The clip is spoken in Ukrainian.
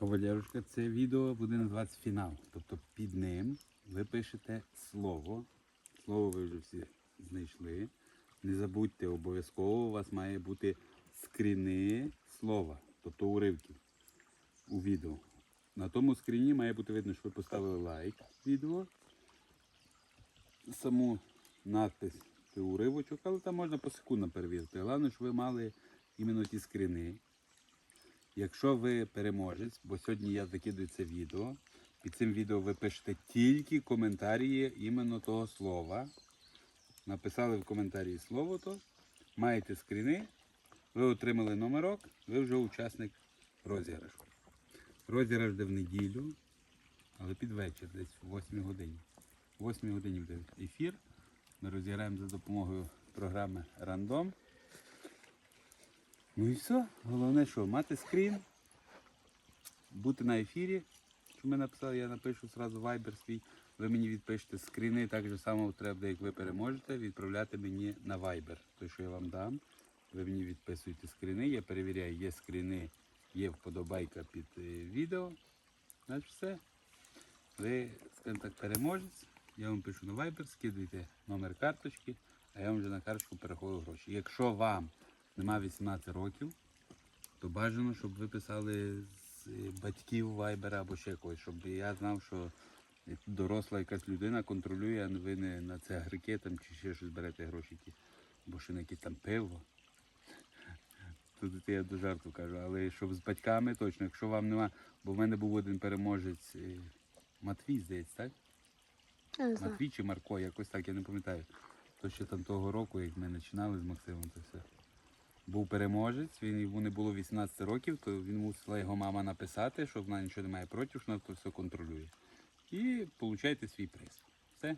Кавалерушка, це відео буде називатися фінал. Тобто під ним ви пишете слово. Слово ви вже всі знайшли. Не забудьте, обов'язково у вас має бути скріни слова, тобто уривків у відео. На тому скріні має бути видно, що ви поставили лайк відео. Саму надпис уривочок, але там можна посекундно перевірити. Головне, щоб ви мали іменно ті скріни. Якщо ви переможець, бо сьогодні я закидую це відео, під цим відео ви пишете тільки коментарі іменно того слова. Написали в коментарі слово то, маєте скріни, ви отримали номерок, ви вже учасник розіграшу. Розіграш де в неділю, але під вечір, десь в 8 годині. В 8 годині буде ефір. Ми розіграємо за допомогою програми Рандом. Ну і все. Головне, що мати скрін, бути на ефірі. Що ми написали, я напишу одразу вайбер свій. Ви мені відпишете скріни, так же само треба, як ви переможете, відправляти мені на вайбер. Той, що я вам дам. Ви мені відписуєте скріни, я перевіряю, є скріни, є вподобайка під е, відео. Значить все. Ви, скажімо так, переможець. Я вам пишу на Viber, скидуйте номер карточки, а я вам вже на карточку перерахую гроші. Якщо вам нема 18 років, то бажано, щоб ви писали з батьків Viber або ще когось, щоб я знав, що доросла якась людина контролює, а ви не на це грики там чи ще щось берете гроші, ті, бо ще на якісь там пиво. Тут я до жарту кажу, але щоб з батьками точно, якщо вам нема, бо в мене був один переможець е, Матвій, здається, так? Не знаю. Матвій чи Марко, якось так, я не пам'ятаю. То ще там того року, як ми починали з Максимом, то все. Був переможець, він йому не було 18 років, то він мусила його мама написати, що вона нічого не має проти, що вона все контролює. І получаєте свій приз. Все.